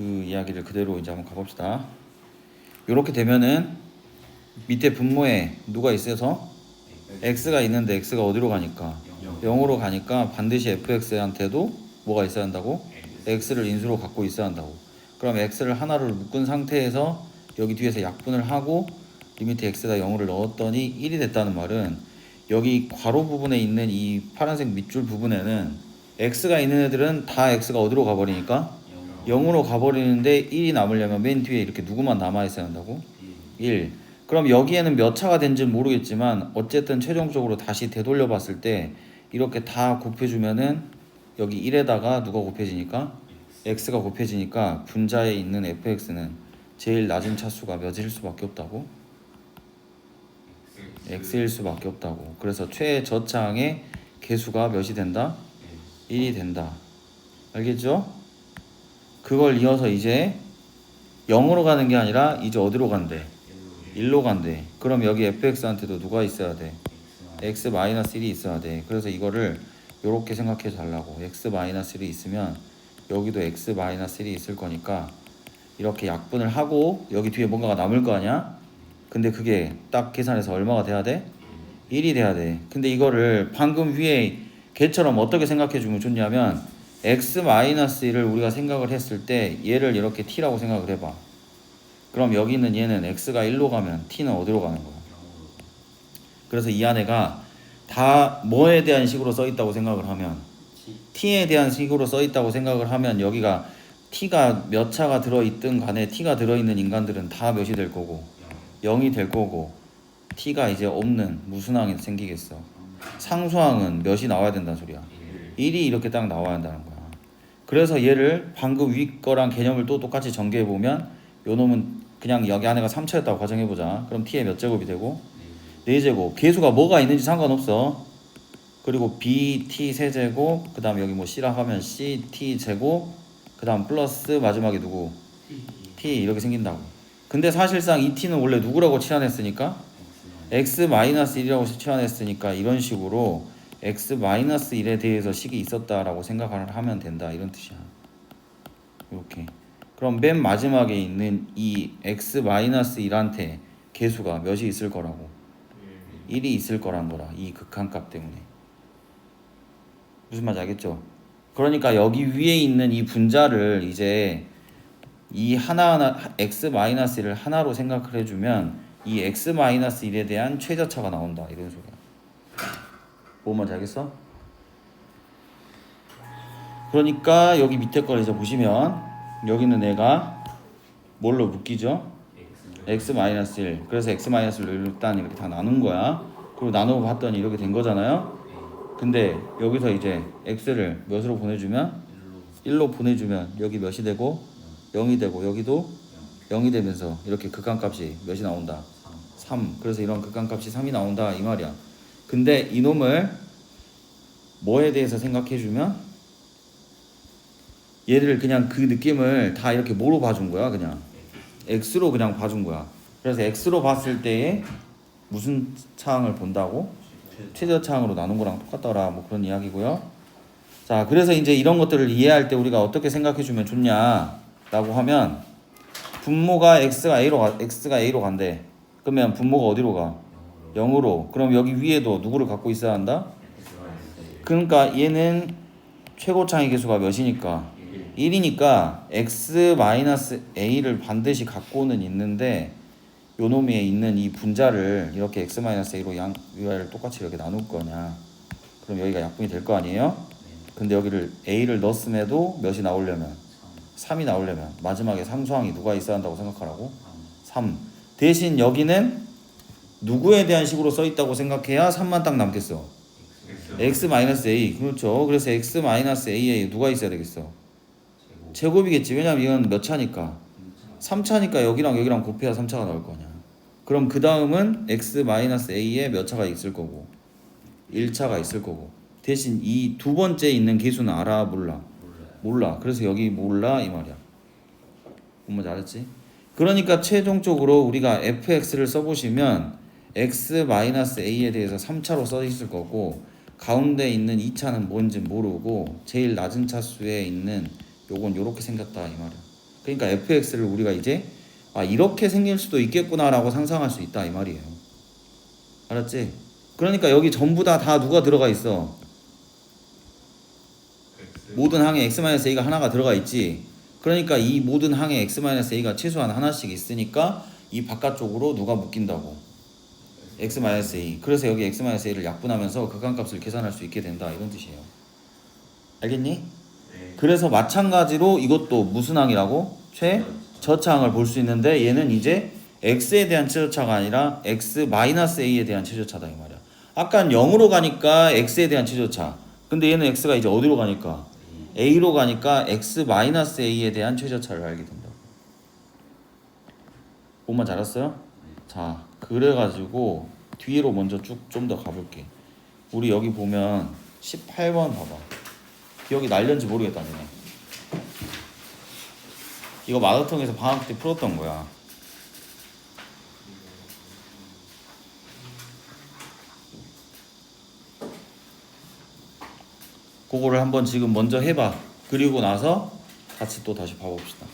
그 이야기를 그대로 이제 한번 가봅시다. 이렇게 되면은 밑에 분모에 누가 있어서 x가 있는데 x가 어디로 가니까 0으로 가니까 반드시 fx한테도 뭐가 있어야 한다고? x를 인수로 갖고 있어야 한다고. 그럼 x를 하나를 묶은 상태에서 여기 뒤에서 약분을 하고 리미트 x에다 0을 넣었더니 1이 됐다는 말은 여기 괄호 부분에 있는 이 파란색 밑줄 부분에는 x가 있는 애들은 다 x가 어디로 가버리니까 0으로 가버리는데 1이 남으려면 맨 뒤에 이렇게 누구만 남아 있어야 한다고? 1. 그럼 여기에는 몇 차가 된지는 모르겠지만 어쨌든 최종적으로 다시 되돌려 봤을 때 이렇게 다 곱해주면은 여기 1에다가 누가 곱해지니까 x가 곱해지니까 분자에 있는 fx는 제일 낮은 차수가 몇일 수밖에 없다고? x일 수밖에 없다고. 그래서 최저차항의 개수가 몇이 된다? 1이 된다. 알겠죠? 그걸 이어서 이제 0으로 가는 게 아니라 이제 어디로 간대? 1로 간대. 그럼 여기 fx한테도 누가 있어야 돼? x-1이 있어야 돼. 그래서 이거를 이렇게 생각해 달라고. x-1이 있으면 여기도 x-1이 있을 거니까 이렇게 약분을 하고 여기 뒤에 뭔가가 남을 거 아니야? 근데 그게 딱 계산해서 얼마가 돼야 돼? 1이 돼야 돼. 근데 이거를 방금 위에 걔처럼 어떻게 생각해 주면 좋냐면 x-1을 우리가 생각을 했을 때 얘를 이렇게 t라고 생각을 해봐. 그럼 여기 있는 얘는 x가 1로 가면 t는 어디로 가는 거야? 그래서 이 안에가 다 뭐에 대한 식으로 써 있다고 생각을 하면 t에 대한 식으로 써 있다고 생각을 하면 여기가 t가 몇 차가 들어 있든 간에 t가 들어 있는 인간들은 다 몇이 될 거고 0이 될 거고 t가 이제 없는 무슨 항이 생기겠어? 상수항은 몇이 나와야 된다는 소리야. 1이 이렇게 딱 나와야 한다는 거야. 그래서 얘를 방금 위 거랑 개념을 또 똑같이 전개해 보면 요 놈은 그냥 여기 안에가 3차였다고 가정해 보자. 그럼 t의 몇 제곱이 되고 4제곱. 개수가 뭐가 있는지 상관없어. 그리고 b t 세제곱 그다음 여기 뭐 c라 하면 c t 제곱 그다음 플러스 마지막에 누구 t 이렇게 생긴다고. 근데 사실상 이 t는 원래 누구라고 치환했으니까 x-1이라고 치환했으니까 이런 식으로 x-1에 대해서 식이 있었다라고 생각을 하면 된다 이런 뜻이야. 이렇게. 그럼 맨 마지막에 있는 이 x-1한테 개수가 몇이 있을 거라고? 1이 있을 거란 거라. 이 극한값 때문에. 무슨 말인지 알겠죠? 그러니까 여기 위에 있는 이 분자를 이제 이 하나하나 x-1을 하나로 생각을 해주면 이 x-1에 대한 최저차가 나온다 이런 소리야. 뭔 말인지 알겠어? 그러니까 여기 밑에 걸 이제 보시면 여기는 얘가 뭘로 묶이죠? x-1 그래서 x-를 일단 이렇게 다 나눈 거야. 그리고 나누고 봤더니 이렇게 된 거잖아요. 근데 여기서 이제 x를 몇으로 보내주면? 1로 보내주면 여기 몇이 되고? 0이 되고 여기도 0이 되면서 이렇게 극한값이 몇이 나온다? 3 그래서 이런 극한값이 3이 나온다 이 말이야 근데 이놈을 뭐에 대해서 생각해주면? 얘를 그냥 그 느낌을 다 이렇게 뭐로 봐준 거야 그냥? X로 그냥 봐준 거야. 그래서 x로 봤을 때에 무슨 차항을 본다고? 최저 차항으로 나눈 거랑 똑같더라 뭐 그런 이야기고요. 자 그래서 이제 이런 것들을 이해할 때 우리가 어떻게 생각해 주면 좋냐 라고 하면 분모가 x가 a로 가, x가 a로 간대. 그러면 분모가 어디로 가 0으로. 그럼 여기 위에도 누구를 갖고 있어야 한다? 그러니까 얘는 최고차의 개수가 몇이니까? 1이니까 x-a를 반드시 갖고는 있는데 요 놈에 있는 이 분자를 이렇게 x-a로 양 위아래를 똑같이 이렇게 나눌 거냐? 그럼 여기가 약분이 될 거 아니에요? 근데 여기를 a를 넣었음에도 몇이 나오려면? 3이 나오려면. 마지막에 상수항이 누가 있어야 한다고 생각하라고? 3 대신 여기는 누구에 대한 식으로 써 있다고 생각해야 3만 딱 남겠어. X-a 그렇죠. 그래서 x-a에 누가 있어야 되겠어? 제곱 이겠지. 왜냐면 이건 몇 차니까? 3차니까 여기랑 여기랑 곱해야 3차가 나올 거냐 그럼 그 다음은 x-a에 몇 차가 있을 거고? 1차가 있을 거고. 대신 이 두 번째 있는 개수는 알아? 몰라? 몰라. 그래서 여기 몰라 이 말이야. 뭔지 알았지? 그러니까 최종적으로 우리가 fx를 써보시면 x-a에 대해서 3차로 써 있을 거고 가운데 있는 2차는 뭔지 모르고 제일 낮은 차수에 있는 요건 요렇게 생겼다 이 말이야 그러니까 fx를 우리가 이제 아 이렇게 생길 수도 있겠구나라고 상상할 수 있다 이 말이에요. 알았지? 그러니까 여기 전부 다다 누가 들어가 있어? X 모든 항에 x-a가 하나가 들어가 있지. 그러니까 이 모든 항에 x-a가 최소한 하나씩 있으니까 이 바깥쪽으로 누가 묶인다고? X-a. 그래서 여기 x-a를 약분하면서 극한값을 계산할 수 있게 된다 이런 뜻이에요. 알겠니? 네. 그래서 마찬가지로 이것도 무슨 항이라고? 최 저차항을 볼 수 있는데 얘는 이제 x에 대한 최저차가 아니라 x-a에 대한 최저차다 이 말이야. 아까 0으로 가니까 x에 대한 최저차. 근데 얘는 x가 이제 어디로 가니까 a로 가니까 x-a에 대한 최저차를 알게 된다고. 뭔만 잘 알았어요? 자, 그래가지고 뒤로 먼저 쭉 좀 더 가볼게. 우리 여기 보면 18번 봐봐. 기억이 날렸는지 모르겠다, 너네. 이거 마라톤에서 방학 때 풀었던 거야. 그거를 한번 지금 먼저 해봐. 그리고 나서 같이 또 다시 봐봅시다.